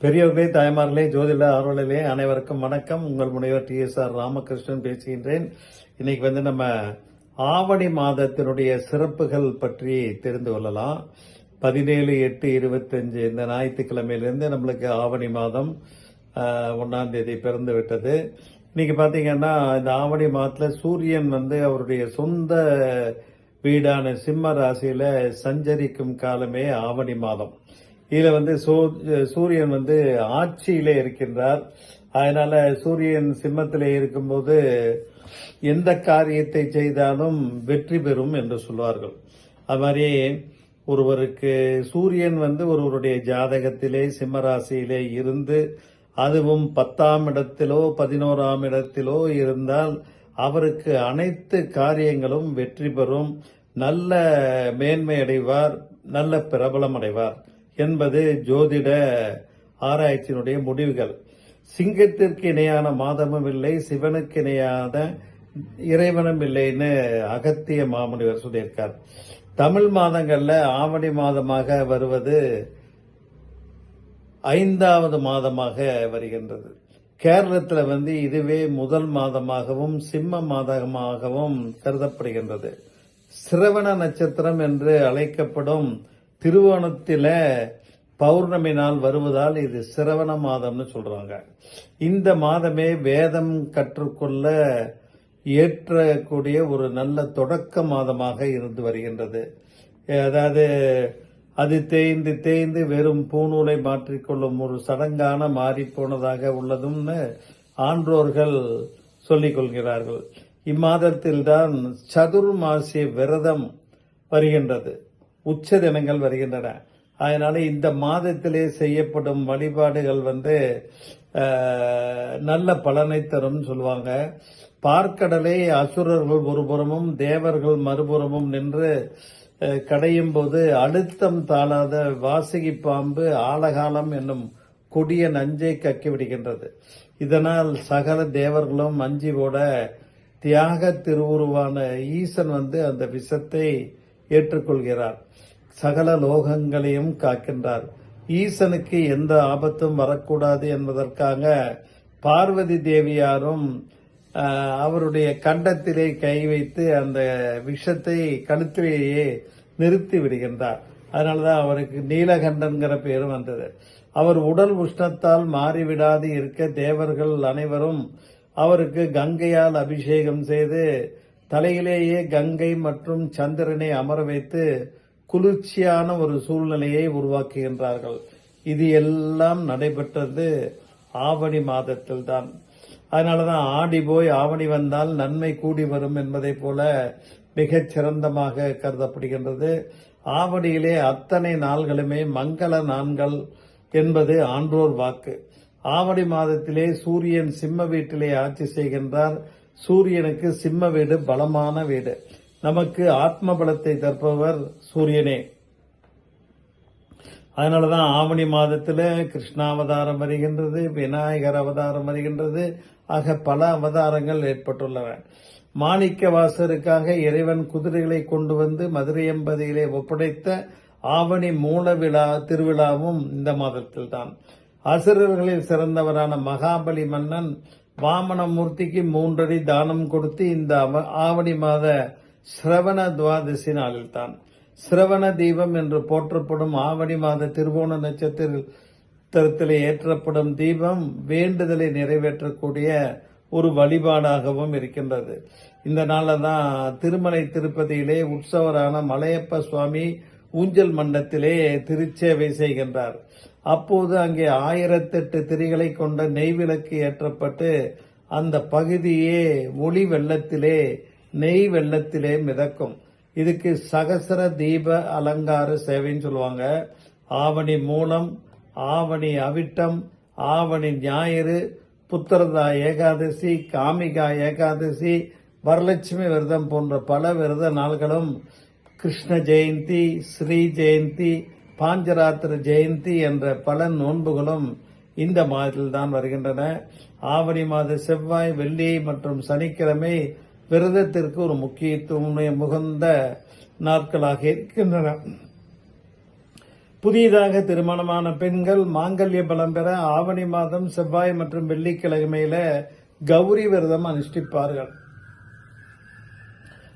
பெரியவர்களே தாய்மார்களே ஜோதிட ஆர்வலர்களே அனைவருக்கும் வணக்கம். உங்கள் முனைவர் டி எஸ் ஆர் ராமகிருஷ்ணன் பேசுகின்றேன். இன்னைக்கு வந்து நம்ம ஆவணி மாதத்தினுடைய சிறப்புகள் பற்றி தெரிந்து கொள்ளலாம். பதினேழு எட்டு இருபத்தஞ்சு இந்த ஞாயிற்றுக்கிழமையிலிருந்து நம்மளுக்கு ஆவணி மாதம் ஆஹ், தேதி பிறந்து விட்டது. இன்னைக்கு பாத்தீங்கன்னா இந்த ஆவணி மாதத்துல சூரியன் வந்து அவருடைய சொந்த வீடான சிம்ம ராசியில சஞ்சரிக்கும் காலமே ஆவணி மாதம். இதுல வந்து சூ- சூரியன் வந்து ஆட்சியிலே இருக்கின்றார். அதனால சூரியன் சிம்மத்திலே இருக்கும்போது எந்த காரியத்தை செய்தாலும் வெற்றி பெறும் என்று சொல்வார்கள். அது மாதிரி ஒருவருக்கு சூரியன் வந்து ஒருவருடைய ஜாதகத்திலே சிம்மராசியிலே இருந்து அதுவும் பத்தாம் இடத்திலோ பதினோராம் இடத்திலோ இருந்தால் அவருக்கு அனைத்து காரியங்களும் வெற்றி பெறும். நல்ல மேன்மை அடைவார் நல்ல பிரபலம் அடைவார் என்பது ஜோதிட ஆராய்ச்சியினுடைய முடிவுகள். சிங்கத்திற்கு இணையான மாதமும் இல்லை சிவனுக்கு இணையான இறைவனும் இல்லைன்னு அகத்திய மாமுனிவர் சொல்லியிருக்கார். தமிழ் மாதங்கள்ல ஆவணி மாதமாக வருவது ஐந்தாவது மாதமாக வருகின்றது. கேரளத்தில் வந்து இதுவே முதல் மாதமாகவும் சிம்ம மாதமாகவும் கருதப்படுகின்றது. சிரவண நட்சத்திரம் என்று அழைக்கப்படும் திருவோணத்தில் பௌர்ணமி நாள் வருவதால் இது சிரவண மாதம்னு சொல்றாங்க. இந்த மாதமே வேதம் கற்றுக்கொள்ள ஏற்றக்கூடிய ஒரு நல்ல தொடக்க மாதமாக இருந்து வருகின்றது. அதாவது அது தேய்ந்து தேய்ந்து வெறும் பூநூலை மாற்றிக்கொள்ளும் ஒரு சடங்கான மாறி போனதாக உள்ளதும்னு ஆன்றோர்கள் சொல்லிக் கொள்கிறார்கள். இம்மாதத்தில்தான் விரதம் வருகின்றது. உச்ச தினங்கள் வருகின்றன. அதனால இந்த மாதத்திலே செய்யப்படும் வழிபாடுகள் வந்து நல்ல பலனை தரும் சொல்லுவாங்க. பார்க்கடலை அசுரர்கள் ஒருபுறமும் தேவர்கள் மறுபுறமும் நின்று கடையும் போது அழுத்தம் தாழாத வாசகி பாம்பு ஆலகாலம் என்னும் கொடிய நஞ்சை கக்கி விடுகின்றது. இதனால் சகல தேவர்களும் அஞ்சி போட தியாக திருவுருவான ஈசன் வந்து அந்த விஷத்தை ஏற்றுக்கொள்கிறார். சகல லோகங்களையும் காக்கின்றார். ஈசனுக்கு எந்த ஆபத்தும் வரக்கூடாது என்பதற்காக பார்வதி தேவியாரும் அவருடைய கண்டத்திலே கை வைத்து அந்த விஷத்தை கழுத்திலேயே நிறுத்தி விடுகின்றார். அதனாலதான் அவருக்கு நீலகண்டன்கிற பேரும் வந்தது. அவர் உடல் உஷ்ணத்தால் மாறிவிடாது இருக்க தேவர்கள் அனைவரும் அவருக்கு கங்கையால் அபிஷேகம் செய்து தலையிலேயே கங்கை மற்றும் சந்திரனை அமர வைத்து குளிர்ச்சியான ஒரு சூழ்நிலையை உருவாக்குகின்றார்கள். இது எல்லாம் நடைபெற்றது ஆவணி மாதத்தில் தான். அதனாலதான் ஆடி போய் ஆவணி வந்தால் நன்மை கூடி வரும் என்பதைப் போல மிகச் சிறந்தமாக கருதப்படுகின்றது. ஆவணியிலே அத்தனை நாள்களுமே மங்கள நான்கள் என்பது ஆன்றோர் வாக்கு. ஆவணி மாதத்திலே சூரியன் சிம்ம வீட்டிலே ஆட்சி செய்கின்றார். சூரியனுக்கு சிம்ம வீடு பலமான வீடு. நமக்கு ஆத்ம பலத்தை தருப்பவர் சூரியனே. அதனாலதான் ஆவணி மாதத்துல கிருஷ்ணாவதாரம் வருகின்றது விநாயகர் அவதாரம் வருகின்றது. ஆக பல அவதாரங்கள் ஏற்பட்டுள்ளன. மாணிக்க வாசருக்காக இறைவன் குதிரைகளை கொண்டு வந்து மதுரையம்பதியிலே ஒப்படைத்த ஆவணி மூல விழா திருவிழாவும் இந்த மாதத்தில் தான் அசுரர்களில் சிறந்தவரான மகாபலி மன்னன் வாமனமூர்த்திக்கு மூன்றடி தானம் கொடுத்து இந்த ஆவணி மாத சிரவண துவாதசி நாளில் தான் சிரவண தீபம் என்று போற்றப்படும் ஆவணி மாத திருவோண நட்சத்திரத்தில் ஏற்றப்படும் தீபம் வேண்டுதலை நிறைவேற்றக்கூடிய ஒரு வழிபாடாகவும் இருக்கின்றது. இந்த நாளில் தான் திருமலை திருப்பதியிலே உற்சவரான மலையப்ப சுவாமி ஊஞ்சல் மண்டத்திலே திருச்சேவை செய்கின்றார். அப்போது அங்கே ஆயிரத்தெட்டு திரிகளை கொண்ட நெய்விளக்கு ஏற்றப்பட்டு அந்த பகுதியே ஒளி வெள்ளத்திலே நெய் வெள்ளத்திலே மிதக்கும். இதுக்கு சகசர தீப அலங்கார சேவைன்னு சொல்லுவாங்க. ஆவணி மூலம் ஆவணி அவிட்டம் ஆவணி ஞாயிறு புத்திரதா ஏகாதசி காமிகா ஏகாதசி வரலட்சுமி விரதம் போன்ற பல விரத நாள்களும் கிருஷ்ண ஜெயந்தி ஸ்ரீ ஜெயந்தி பாஞ்சராத்திர ஜெயந்தி என்ற பல நோன்புகளும் இந்த மாதத்தில் தான் வருகின்றன. ஆவணி மாத செவ்வாய் வெள்ளி மற்றும் சனிக்கிழமை விரதத்திற்கு ஒரு முக்கியத்துவம் முகந்த நாட்களாக இருக்கின்றன. புதிதாக திருமணமான பெண்கள் மாங்கல்ய பலம் பெற ஆவணி மாதம் செவ்வாய் மற்றும் வெள்ளிக்கிழமையில கௌரி விரதம் அனுஷ்டிப்பார்கள்.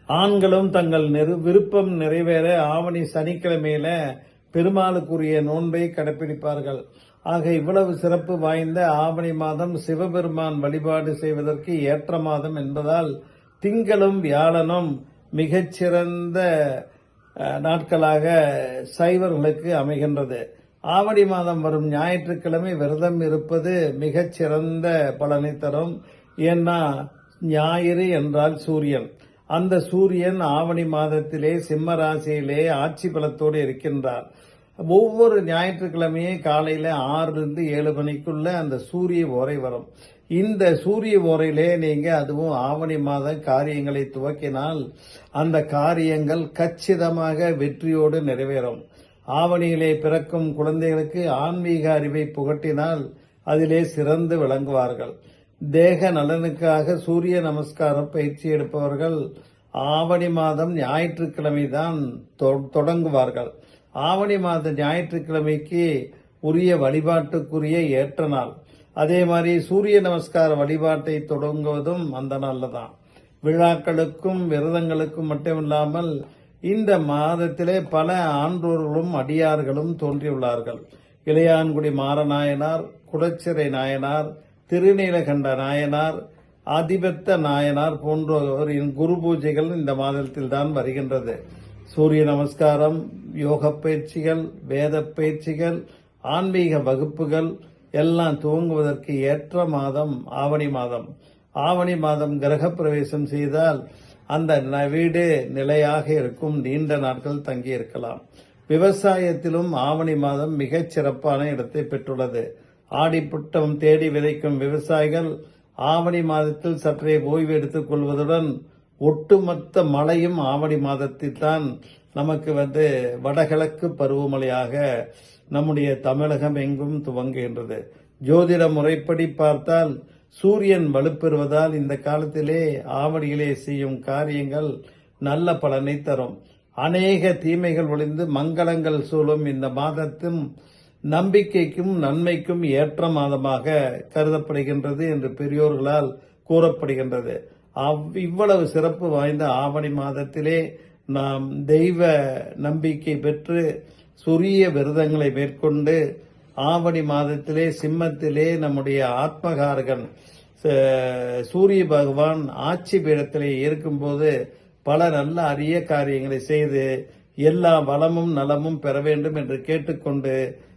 ஆண்களும் தங்கள் நெரு- விருப்பம் நிறைவேற ஆவணி சனிக்கிழமையில பெருமாளுக்குரிய நோன்பை கடைபிடிப்பார்கள் ஆக இவ்வளவு சிறப்பு வாய்ந்த ஆவணி மாதம் சிவபெருமான் வழிபாடு செய்வதற்கு ஏற்ற மாதம் என்பதால் திங்களும் வியாழனும் மிகச்சிறந்த நாட்களாக சைவர்களுக்கு அமைகின்றது. ஆவணி மாதம் வரும் ஞாயிற்றுக்கிழமை விரதம் இருப்பது மிகச்சிறந்த பலனை தரும். ஏன்னா ஞாயிறு என்றால் சூரியன். அந்த சூரியன் ஆவணி மாதத்திலே சிம்ம ராசியிலே ஆட்சி பலத்தோடு இருக்கின்றார். ஒவ்வொரு ஞாயிற்றுக்கிழமையே காலையில ஆறுலேருந்து ஏழு மணிக்குள்ள அந்த சூரிய ஓரை வரும். இந்த சூரிய ஓரையிலே நீங்க அதுவும் ஆவணி மாத காரியங்களை துவக்கினால் அந்த காரியங்கள் கச்சிதமாக வெற்றியோடு நிறைவேறும். ஆவணியிலே பிறக்கும் குழந்தைகளுக்கு ஆன்மீக அறிவை புகட்டினால் அதிலே சிறந்து விளங்குவார்கள். தேக நலனுக்காக சூரிய நமஸ்காரம் பயிற்சி எடுப்பவர்கள் ஆவணி மாதம் ஞாயிற்றுக்கிழமை தான் தொடங்குவார்கள். ஆவணி மாத ஞாயிற்றுக்கிழமைக்கு உரிய வழிபாட்டுக்குரிய ஏற்ற நாள். அதே மாதிரி சூரிய நமஸ்கார வழிபாட்டை தொடங்குவதும் அந்த நாளில் தான் விழாக்களுக்கும் விரதங்களுக்கும் மட்டுமில்லாமல் இந்த மாதத்திலே பல ஆன்றோர்களும் அடியார்களும் தோன்றியுள்ளார்கள். இளையான்குடி மாறநாயனார் குடச்சிறை நாயனார் திருநீலகண்ட நாயனார் அதிபத்த நாயனார் போன்றவரின் குரு பூஜைகள் இந்த மாதத்தில் தான் வருகின்றது. சூரிய நமஸ்காரம் யோக பயிற்சிகள் வேத பயிற்சிகள் ஆன்மீக வகுப்புகள் எல்லாம் துவங்குவதற்கு ஏற்ற மாதம் ஆவணி மாதம். ஆவணி மாதம் கிரகப்பிரவேசம் செய்தால் அந்த வீடு நிலையாக இருக்கும். நீண்ட நாட்கள் தங்கி இருக்கலாம் விவசாயத்திலும் ஆவணி மாதம் மிகச் சிறப்பான இடத்தை பெற்றுள்ளது. ஆடிப்புட்டம் தேடி விதைக்கும் விவசாயிகள் ஆவணி மாதத்தில் சற்றே ஓய்வு எடுத்துக் கொள்வதுடன் ஒட்டுமொத்த மழையும் ஆவணி மாதத்தில் தான் நமக்கு வந்து வடகிழக்கு பருவமழையாக நம்முடைய தமிழகம் எங்கும் துவங்குகின்றது. ஜோதிட முறைப்படி பார்த்தால் சூரியன் வலுப்பெறுவதால் இந்த காலத்திலே ஆவணியிலே செய்யும் காரியங்கள் நல்ல பலனை தரும். அநேக தீமைகள் ஒளிந்து மங்களங்கள் சூழும் இந்த மாதத்தும் நம்பிக்கைக்கும் நன்மைக்கும் ஏற்ற மாதமாக கருதப்படுகின்றது என்று பெரியோர்களால் கூறப்படுகின்றது. அவ்- இவ்வளவு சிறப்பு வாய்ந்த ஆவணி மாதத்திலே நாம் தெய்வ நம்பிக்கை பெற்று சுரிய விரதங்களை மேற்கொண்டு ஆவணி மாதத்திலே சிம்மத்திலே நம்முடைய ஆத்மகாரகன் ச- சூரிய பகவான் ஆட்சி பீடத்திலே இருக்கும்போது பல நல்ல அரிய காரியங்களை செய்து எல்லா வளமும் நலமும் பெற வேண்டும் என்று கேட்டுக்கொண்டு